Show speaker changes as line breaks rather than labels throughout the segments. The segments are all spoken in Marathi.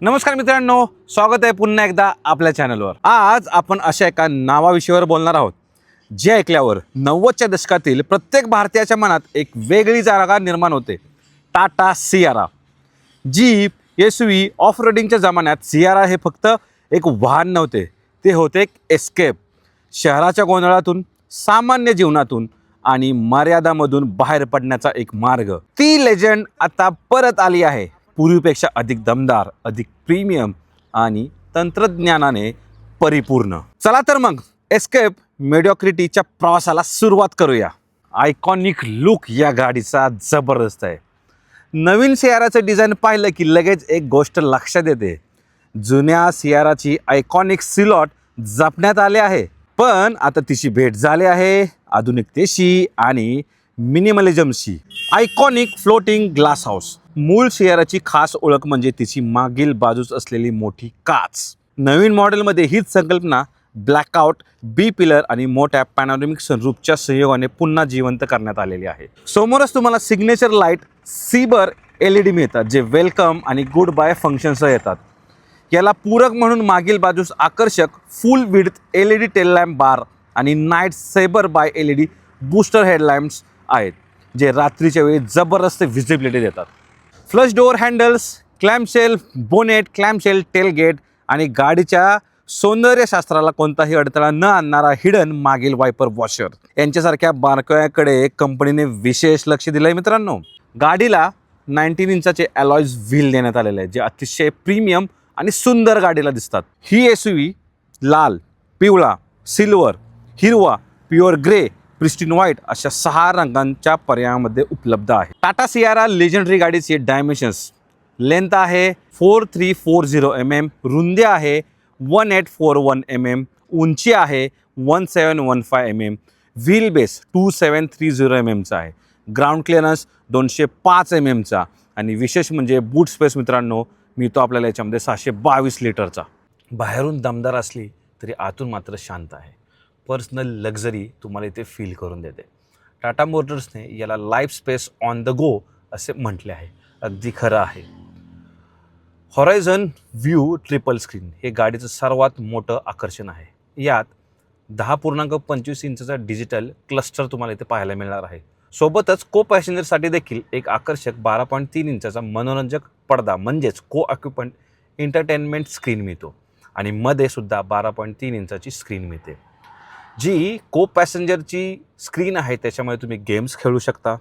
नमस्कार मित्रांनो स्वागत आहे पुन्हा एकदा आपल्या चॅनलवर आज आपण अशा एका नावाविषयीवर बोलणार आहोत जे ऐकल्यावर नव्वदच्या दशकातील प्रत्येक भारतीयाच्या मनात एक वेगळी जागा निर्माण होते. Tata Sierra. Jeep S V off रोडिंगच्या जमान्यात सियारा हे फक्त एक वाहन नव्हते ते होते एक एस्केप शहराच्या गोंधळातून सामान्य जीवनातून आणि मर्यादामधून बाहेर पडण्याचा एक मार्ग. ती लेजंड आता परत आली आहे. पूर्वीपेक्षा अधिक दमदार अधिक प्रीमियम आणि तंत्रज्ञानाने परिपूर्ण. चला तर मग एस्केप मेडिओक्रिटीच्या प्रवासाला सुरुवात करूया. आयकॉनिक लुक या गाडीचा जबरदस्त आहे. नवीन सियाराचं डिझाईन पाहिलं की लगेच एक गोष्ट लक्षात येते. जुन्या सियाराची आयकॉनिक सिलॉट जपण्यात आले आहे. पण आता तिची भेट झाली आहे आधुनिकतेशी आणि मिनिमलिझमशी. आयकॉनिक फ्लोटिंग ग्लास हाऊस मूळ सियाराची खास ओळख म्हणजे तिची मागील बाजूस असलेली मोठी काच. नवीन मॉडेलमध्ये हीच संकल्पना ब्लॅकआउट बी पिलर आणि मोठ्या पॅनोरमिक सनरूपच्या संयोगाने पुन्हा जिवंत करण्यात आलेली आहे. समोरच तुम्हाला signature light sabre L E D मिळतात जे वेलकम आणि गुड बाय फंक्शनसह येतात. याला पूरक म्हणून मागील बाजूस आकर्षक full width L E D tail lamp bar आणि night sabre by L E D booster headlamps आहेत जे रात्रीच्या वेळी जबरदस्त व्हिजिबिलिटी देतात. Flush door handles clamshell bonnet clamshell tailgate आणि गाडीच्या सौंदर्यशास्त्राला कोणताही अडथळा न आणणारा हिडन मागील वायपर वॉशर यांच्यासारख्या बारकव्याकडे कंपनीने विशेष लक्ष दिलं आहे मित्रांनो. गाडीला नाईन्टीन इंचाचे अलॉईज व्हील देण्यात आलेले आहे जे अतिशय प्रीमियम आणि सुंदर गाडीला दिसतात. ही एस व्ही लाल पिवळा सिल्वर हिरवा प्युअर ग्रे प्रिस्टिन व्हाईट अशा सहा रंगांच्या पर्यायामध्ये उपलब्ध आहे. टाटा सियारा लेजंडरी गाडीचे डायमेन्शन्स. लेंथ आहे four three four zero M M रुंदी आहे one eight four one M M उंची आहे one seven one five M M wheel base two seven three zero M एमचा आहे. ग्राउंड क्लिअरन्स दोनशे पाच एम एमचा आणि विशेष म्हणजे बूट स्पेस मित्रांनो मिळतो आपल्याला याच्यामध्ये सहाशे बावीस लिटरचा. बाहेरून दमदार असली तरी आतून मात्र शांत आहे. पर्सनल लक्झरी तुम्हाला इथे फील करून देते. टाटा मोटर्सने याला life space on the go असे म्हटले आहे. अगदी खरं आहे. हॉरायझन व्ह्यू ट्रिपल स्क्रीन हे गाडीचं सर्वात मोठं आकर्षण आहे. यात दहा पूर्णांक पंचवीस इंचचा डिजिटल क्लस्टर तुम्हाला इथे पाहायला मिळणार आहे. सोबतच को पॅसेंजरसाठी देखील एक आकर्षक बारा पॉईंट तीन इंचाचा मनोरंजक पडदा म्हणजेच को ऑक्युपंट एंटरटेनमेंट स्क्रीन मिळतो. आणि मध्ये सुद्धा बारा पॉईंट तीन इंचाची स्क्रीन मिळते. जी को पॅसेंजरची स्क्रीन आहे त्याच्यामध्ये तुम्ही गेम्स खेळू शकता.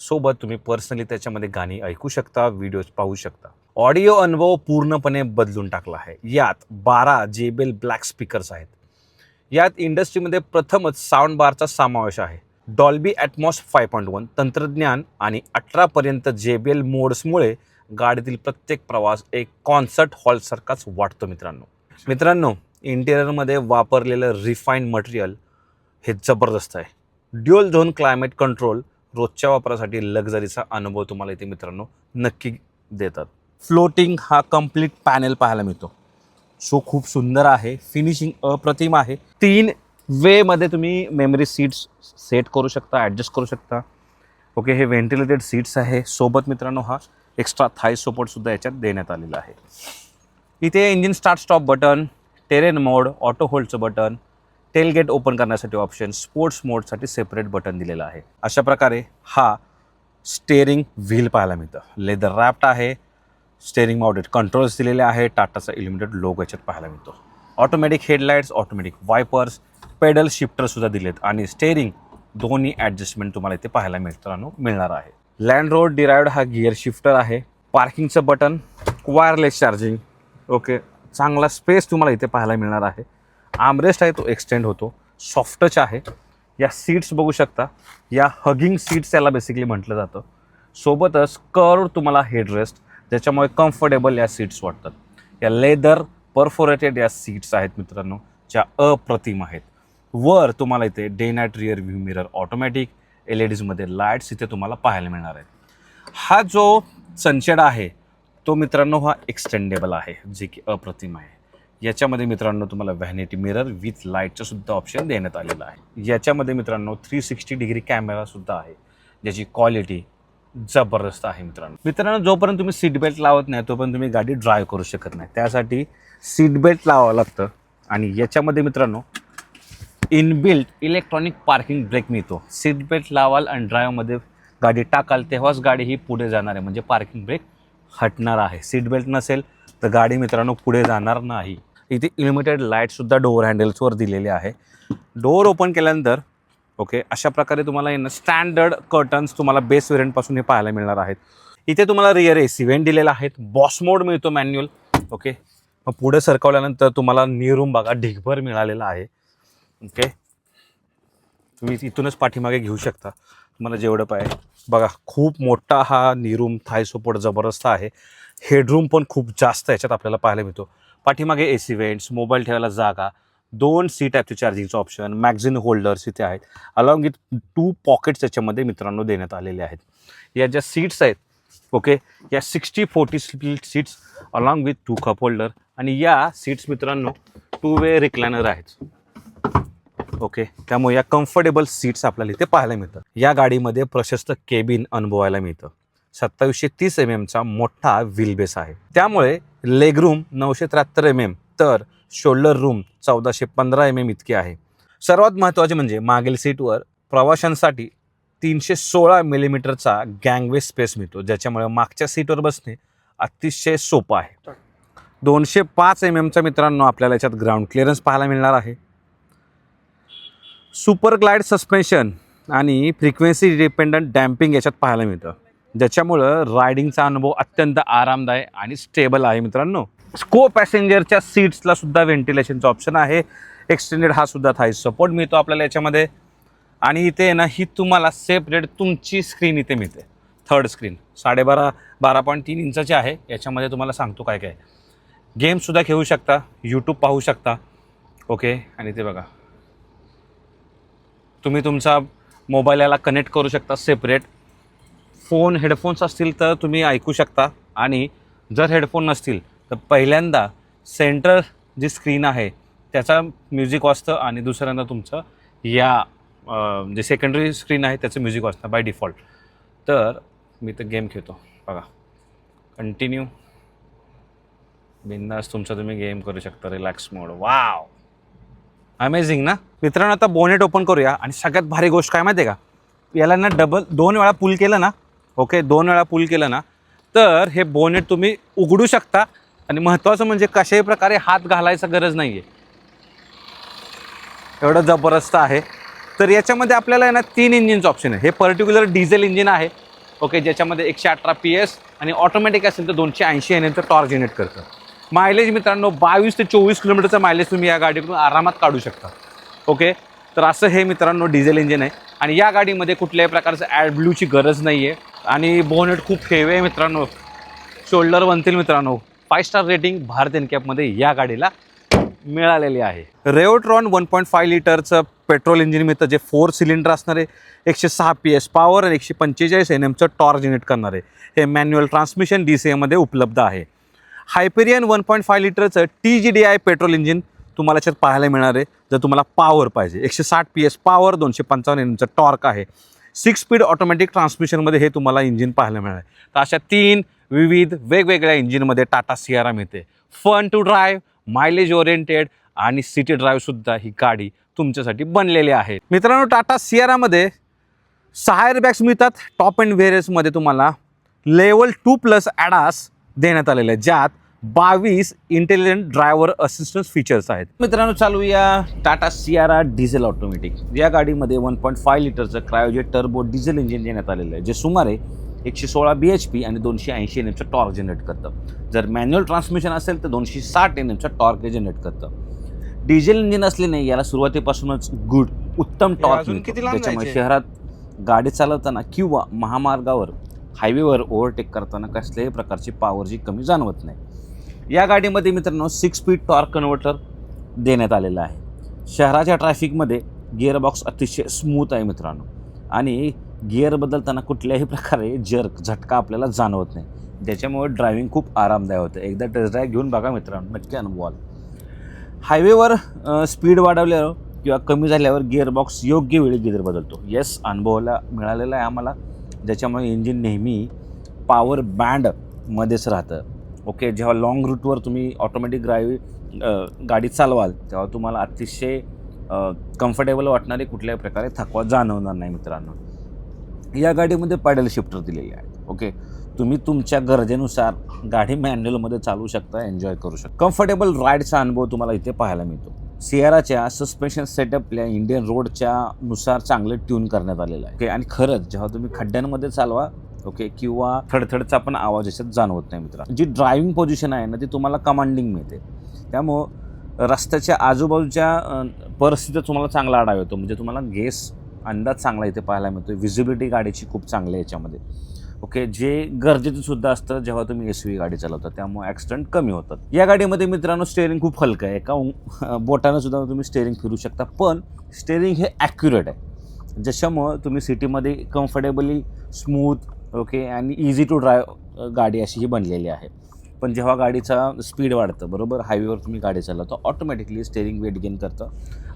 सोबत तुम्ही पर्सनली त्याच्यामध्ये गाणी ऐकू शकता व्हिडिओज पाहू शकता. ऑडिओ अनुभव पूर्णपणे बदलून टाकला आहे. यात बारा जेबेल ब्लॅक स्पीकर्स आहेत. यात इंडस्ट्रीमध्ये प्रथमच साऊंड बारचा समावेश आहे. Dolby Atmos five point one तंत्रज्ञान आणि अठरापर्यंत जेबेल मोड्समुळे गाडीतील प्रत्येक प्रवास एक कॉन्सर्ट हॉलसारखाच वाटतो मित्रांनो. मित्रांनो इंटेरियरमध्ये वापरलेलं रिफाईंड मटेरियल हे जबरदस्त आहे. ड्युअल झोन क्लायमेट कंट्रोल रोजच्या वापरासाठी लक्झरीचा अनुभव तुम्हाला इथे मित्रांनो नक्की देतात. फ्लोटिंग हा कंप्लीट पॅनेल पाहायला मिळतो. शो खूप सुंदर आहे. फिनिशिंग अप्रतिम आहे. तीन वेमध्ये तुम्ही मेमरी सीट्स सेट करू शकता ॲडजस्ट करू शकता. ओके हे व्हेंटिलेटेड सीट्स आहे. सोबत मित्रांनो हा एक्स्ट्रा थाय सपोर्टसुद्धा याच्यात देण्यात आलेला आहे. इथे engine start stop button terrain mode auto होल्डचं button tailgate open करण्यासाठी ऑप्शन स्पोर्ट्स मोडसाठी सेपरेट बटन दिलेलं आहे. अशा प्रकारे हा स्टेअरिंग व्हील पाहायला मिळतं. लेदर रॅप्ट आहे स्टेअरिंग माउंटेड कंट्रोल्स दिलेले आहे टाटाचा इलिमिटेड लोगो याच्यात पाहायला मिळतो. Automatic headlights automatic wipers paddle शिफ्टरसुद्धा दिलेत आणि स्टेअरिंग दोन्ही ॲडजस्टमेंट तुम्हाला इथे पाहायला मित्रांनो मिळणार आहे. लँड रोड डिरायड हा गिअर शिफ्टर आहे. पार्किंगचं बटन वायरलेस चार्जिंग ओके चांगला स्पेस तुम्हाला इथे पाहायला मिळणार आहे. आमरेस्ट आहे तो एक्सटेंड होतो. सॉफ्ट टच आहे. या सीट्स बघू शकता. या हगिंग सीट्स याला बेसिकली म्हटलं जातं. सोबतच कर्व तुम्हाला हेडरेस्ट ज्याच्यामुळे कम्फर्टेबल या सीट्स वाटतात. या लेदर परफोरेटेड या सीट्स आहेत मित्रांनो ज्या अप्रतिम आहेत. वर तुम्हाला इथे day night rear view mirror automatic L E डीजमध्ये lights इथे तुम्हाला पाहायला मिळणार आहेत. हा जो सनशेड आहे तो मित्रांनो हा एक्सटेंडेबल आहे जे की अप्रतिम आहे. याच्यामध्ये मित्रांनो तुम्हाला व्हॅनिटी मिरर विथ लाईटचं सुद्धा ऑप्शन देण्यात आलेलं आहे. याच्यामध्ये मित्रांनो थ्री सिक्स्टी डिग्री कॅमेरासुद्धा आहे ज्याची क्वालिटी जबरदस्त आहे मित्रांनो. मित्रांनो जोपर्यंत तुम्ही सीट बेल्ट लावत नाही तोपर्यंत तुम्ही गाडी ड्रायव्ह करू शकत नाही. त्यासाठी सीट बेल्ट लावावं लागतं आणि याच्यामध्ये मित्रांनो इनबिल्ट इलेक्ट्रॉनिक पार्किंग ब्रेक मिळतो. सीट बेल्ट लावाल आणि ड्रायव्हमध्ये गाडी टाकाल तेव्हाच गाडी ही पुढे जाणार आहे. म्हणजे पार्किंग ब्रेक हटणार आहे. सीट बेल्ट नसेल तर गाडी मित्रांनो पुढे जाणार नाही. इथे इलिमिटेड लाईटसुद्धा डोअर हँडल्सवर दिलेले आहे. डोअर ओपन केल्यानंतर ओके अशा प्रकारे तुम्हाला येणं स्टँडर्ड कर्टन्स तुम्हाला बेस वेरियंटपासून हे पाहायला मिळणार आहेत. इथे तुम्हाला रिअर ए सी वेंट दिलेला आहेत बॉस मोड मिळतो मॅन्युअल ओके मग पुढे सरकवल्यानंतर तुम्हाला निरूम बघा ढिगभर मिळालेला आहे. ओके तुम्ही इथूनच पाठीमागे घेऊ शकता. तुम्हाला जेवढं पाहिजे. बघा खूप मोठा हा निरूम थाय सपोर्ट जबरदस्त आहे. हेडरूम पण खूप जास्त याच्यात आपल्याला पाहायला मिळतो. पाठीमागे ए सी वेंट्स मोबाईल ठेवायला जागा दोन सी टाईपचे चार्जिंगचं ऑप्शन मॅगझिन होल्डर्स इथे आहेत. अलॉंग विथ टू पॉकेट्स याच्यामध्ये मित्रांनो देण्यात आलेले आहेत. या ज्या सीट्स आहेत ओके या sixty forty split seats along with two cup holder आणि या सीट्स मित्रांनो टू वे रिक्लायनर आहेत. ओके? त्यामुळे या कम्फर्टेबल सीट्स आपल्याला इथे पाहायला मिळतात. या गाडीमध्ये प्रशस्त केबिन अनुभवायला मिळतं. सत्तावीसशे तीस एम एमचा मोठा व्हील बेस आहे. त्यामुळे लेग रूम नऊशे त्र्याहत्तर एम एम तर शोल्डर रूम चौदाशे पंधरा एम एम इतकी आहे. सर्वात महत्त्वाचे म्हणजे मागील सीटवर प्रवाशांसाठी तीनशे सोळा मिलीमीटरचा गँगवे स्पेस मिळतो ज्याच्यामुळे मागच्या सीटवर बसणे अतिशय सोपं आहे. दोनशे पाच एम एमचा मित्रांनो आपल्याला याच्यात ग्राउंड क्लिअरन्स पाहायला मिळणार आहे. सुपर ग्लाइड सस्पेन्शन आणि फ्रिक्वेन्सी डिपेंडंट डॅम्पिंग याच्यात पाहायला मिळतं. ज्याच्यामुळं रायडिंगचा अनुभव अत्यंत आरामदायक आणि स्टेबल आहे मित्रांनो. स्को पॅसेंजरच्या सीट्सला सुद्धा व्हेंटिलेशनचा ऑप्शन आहे. एक्सटेंडेड हा सुद्धा थाय सपोर्ट मिळतो आपल्याला याच्यामध्ये. आणि इथे आहे ना ही तुम्हाला सेपरेट तुमची स्क्रीन इथे मिळते. Third screen. साडेबारा बारा पॉईंट तीन इंचाची आहे. याच्यामध्ये तुम्हाला सांगतो काय काय. गेमसुद्धा खेळू शकता यूट्यूब पाहू शकता. ओके? आणि ते बघा. तुम्ही तुमचा मोबाईल याला कनेक्ट करू शकता सेपरेट फोन हेडफोन्स असतील तर तुम्ही ऐकू शकता. आणि जर हेडफोन नसतील तर पहिल्यांदा सेंटर जी स्क्रीन आहे त्याचा म्युझिक वाजतं आणि दुसऱ्यांदा तुमचं या जे सेकंडरी स्क्रीन आहे त्याचं म्युझिक वाजतं बाय डिफॉल्ट तर मी तर गेम खेळतो. बघा. कंटिन्यू बिंदास तुमचा तुम्ही गेम करू शकता. रिलॅक्स मोड वाव अमेझिंग ना? मित्रांनो आता बोनेट ओपन करूया. आणि सगळ्यात भारी गोष्ट काय माहिती आहे का? याला ना डबल दोन वेळा पूल केलं ना? ओके दोन वेळा पूल केलं ना? तर हे बोनेट तुम्ही उघडू शकता. आणि महत्त्वाचं म्हणजे कशाही प्रकारे हात घालायचा गरज नाही आहे एवढं जबरदस्त आहे. तर याच्यामध्ये आपल्याला आहे ना तीन इंजिनचं ऑप्शन आहे. हे पर्टिक्युलर डिझेल इंजिन आहे. ओके ज्याच्यामध्ये एकशे अठरा पी एस आणि ऑटोमॅटिक असेल तर दोनशे ऐंशी एन एमचं टॉर्क जनरेट करतं मायलेज मित्रांनो बावीस ते चोवीस किलोमीटरचं मायलेज तुम्ही या गाडीकडून आरामात काढू शकता. ओके तर असं हे मित्रांनो डिझेल इंजिन आहे. आणि या गाडीमध्ये कुठल्याही प्रकारचं ॲड ब्ल्यूची गरज नाही आहे आणि बोनेट खूप हेवे आहे मित्रांनो. शोल्डर बनतील मित्रांनो. फाय स्टार रेटिंग भारत एनकॅपमध्ये या गाडीला मिळालेली आहे. रेओट्रॉन वन पॉईंट फाय लिटरचं पेट्रोल इंजिन मिळतं जे फोर सिलेंडर असणार आहे एकशे सहा पी एस पॉवर आणि एकशे पंचेचाळीस एन एमचं टॉर्क जनरेट करणार आहे. हे मॅन्युअल ट्रान्समिशन डी सी एमध्ये उपलब्ध आहे. हायपेरियन वन पॉईंट फाय लिटरचं T G D I petrol engine तुम्हाला याच्यात पाहायला मिळणार आहे. जर तुम्हाला पॉवर पाहिजे. एकशे साठ पी एस पॉवर दोनशे पंचावन्न इंचं टॉर्क आहे. सिक्स स्पीड ऑटोमॅटिक ट्रान्समिशनमध्ये हे तुम्हाला इंजिन पाहायला मिळणार आहे. तर अशा तीन विविध वेगवेगळ्या इंजिनमध्ये टाटा सियारा मिळते. Fun to drive mileage oriented आणि सिटी ड्राईव्हसुद्धा ही गाडी तुमच्यासाठी बनलेली आहे. मित्रांनो टाटा सियारामध्ये सहा एअरबॅग्स मिळतात. टॉप अँड व्हेरियसमध्ये तुम्हाला लेवल टू प्लस ॲडास देण्यात आलेले आहेत. ज्यात बावीस इंटेलिजंट ड्रायव्हर असिस्टन्स फीचर्स आहेत. मित्रांनो चालूया टाटा सियारा डिझेल ऑटोमॅटिक या गाडीमध्ये वन पॉईंट फाय लिटरचं क्रायोजेट टर्बो डिझेल इंजिन देण्यात आलेलं आहे जे सुमारे एकशे सोळा बी एच पी आणि दोनशे ऐंशी एन एमचं टॉर्क जनरेट करतं. जर मॅन्युअल ट्रान्समिशन असेल तर दोनशे साठ एन एमचं टॉर्क जनरेट करतं. डिझेल इंजिन असल्याने याला सुरुवातीपासूनच गुड उत्तम टॉर्क त्याच्यामुळे? शहरात गाडी चालवताना किंवा महामार्गावर हायवेवर ओव्हरटेक करताना कसल्याही प्रकारची पॉवरची कमी जाणवत नाही. या गाडीमध्ये मित्रांनो सिक्स स्पीड टॉर्क कन्व्हर्टर देण्यात आलेलं आहे. शहराच्या ट्रॅफिकमध्ये गिअरबॉक्स अतिशय स्मूथ आहे मित्रांनो. आणि गिअर बदलताना कुठल्याही प्रकारे जर्क झटका आपल्याला जाणवत नाही. ज्याच्यामुळे ड्रायव्हिंग खूप आरामदायक होतं. एकदा टेस्ट ड्राईव्ह घेऊन बघा मित्रांनो नक्की अनुभवाल. हायवेवर स्पीड वाढवल्यावर किंवा कमी झाल्यावर गिअरबॉक्स योग्य वेळी गिअर बदलतो. येस अनुभवाला मिळालेला आहे आम्हाला. ज्याच्यामुळे इंजिन नेहमी पॉवर बँडमध्येच राहतं. ओके जेव्हा लाँग रूटवर तुम्ही ऑटोमॅटिक ड्राईव्ह गाडी चालवाल तेव्हा तुम्हाला अतिशय कम्फर्टेबल वाटणारे कुठल्याही प्रकारे थकवा जाणवणार नाही मित्रांनो. या गाडीमध्ये पॅडल शिफ्टर दिलेले आहेत ओके? तुम्ही तुमच्या गरजेनुसार गाडी मॅन्युअलमध्ये चालू शकता एन्जॉय करू शकता. कम्फर्टेबल राईडचा अनुभव तुम्हाला इथे पाहायला मिळतो. सियाराच्या सस्पेन्शन सेटअपला इंडियन रोडच्या नुसार चांगले ट्यून करण्यात आलेलं आहे ओके? आणि खरंच जेव्हा तुम्ही खड्ड्यांमध्ये चालवा ओके? किंवा थडथडचा पण आवाज याच्यात जाणवत नाही मित्र जी ड्रायव्हिंग पोझिशन आहे ना ती तुम्हाला कमांडिंग मिळते. त्यामुळं रस्त्याच्या आजूबाजूच्या परिस्थितीत तुम्हाला चांगला आढावा येतो. म्हणजे तुम्हाला गेस अंदाज चांगला इथे पाहायला मिळतो व्हिजिबिलिटी गाडीची खूप चांगली आहे याच्यामध्ये. ओके? जे गरजेचं सुद्धा असतं जेव्हा तुम्ही एस व्ही गाडी चालवता त्यामुळे ॲक्सिडेंट कमी होतात. या गाडीमध्ये मित्रांनो स्टेअरिंग खूप हलकं आहे. एका बोटानं सुद्धा तुम्ही स्टेअरिंग फिरू शकता. पण स्टेअरिंग हे ॲक्युरेट आहे. ज्याच्यामुळं तुम्ही सिटीमध्ये कम्फर्टेबली स्मूथ ओके? आणि इझी टू ड्राय गाडी अशी ही बनलेली आहे. पण जेव्हा गाडीचा स्पीड वाढतं बरोबर? हायवेवर तुम्ही गाडी चालवता ऑटोमॅटिकली स्टेअरिंग वेट गेन करतं.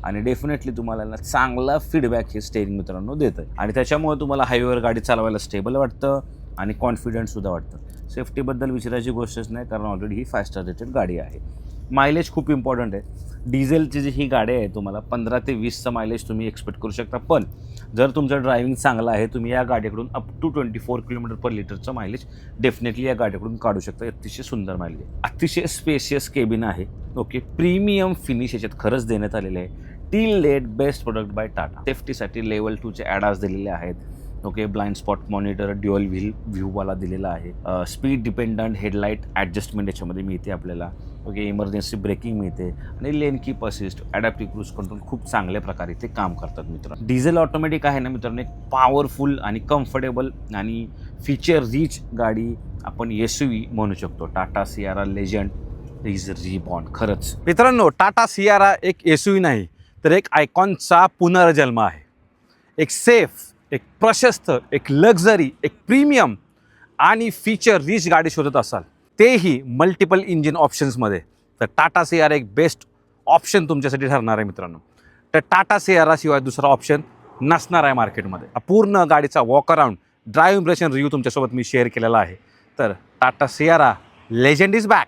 आणि डेफिनेटली तुम्हाला ना चांगला फीडबॅक हे स्टेअरिंग मित्रांनो देतं. आणि त्याच्यामुळे तुम्हाला हायवेवर गाडी चालवायला स्टेबल वाटतं आणि कॉन्फिडंटसुद्धा वाटतं. सेफ्टीबद्दल विचारायची गोष्टच नाही कारण ऑलरेडी ही फाय स्टार रेटेड गाडी आहे. मायलेज खूप इम्पॉर्टंट आहे. डिझेलची जी ही गाडी आहे तुम्हाला पंधरा ते वीसचं मायलेज तुम्ही एक्सपेक्ट करू शकता. पण जर तुमचं ड्रायव्हिंग चांगलं आहे तुम्ही या गाडीकडून up to twenty four kilometre per लिटरचं मायलेज डेफिनेटली या गाडीकडून काढू शकता. अतिशय सुंदर मायलेज अतिशय स्पेशियस केबिन आहे. ओके प्रीमियम फिनिश याच्यात खरंच देण्यात आलेलं आहे. Till date best product by Tata सेफ्टीसाठी लेवल टूचे ॲडास दिलेले आहेत. Okay blind spot monitor dual wheel व्ह्यूवाला दिलेला आहे. स्पीड डिपेंडंट हेडलाईट ॲडजस्टमेंट याच्यामध्ये मिळते आपल्याला. ओके इमर्जन्सी ब्रेकिंग मिळते आणि lane keep assist adaptive cruise control खूप चांगल्या प्रकारे ते काम करतात मित्र डिझेल ऑटोमॅटिक आहे ना मित्रांनो एक पॉवरफुल आणि कम्फर्टेबल आणि फीचर रिच गाडी आपण एस व्ही म्हणू शकतो. Tata Sierra legend is reborn खरंच. मित्रांनो टाटा सियारा एक एस व्ही नाही तर एक आयकॉनचा पुनर्जन्म आहे. एक सेफ एक प्रशस्त एक लक्झरी एक प्रीमियम आणि फीचर रिच गाडी शोधत असाल तेही मल्टिपल इंजिन ऑप्शन्समध्ये तर टाटा सियारा एक बेस्ट ऑप्शन तुमच्यासाठी ठरणार आहे मित्रांनो. तर टाटा सियाराशिवाय दुसरा ऑप्शन नसणार आहे मार्केटमध्ये पूर्ण गाडीचा walk around drive impression review तुमच्यासोबत मी शेअर केलेला आहे. तर Tata Sierra legend is back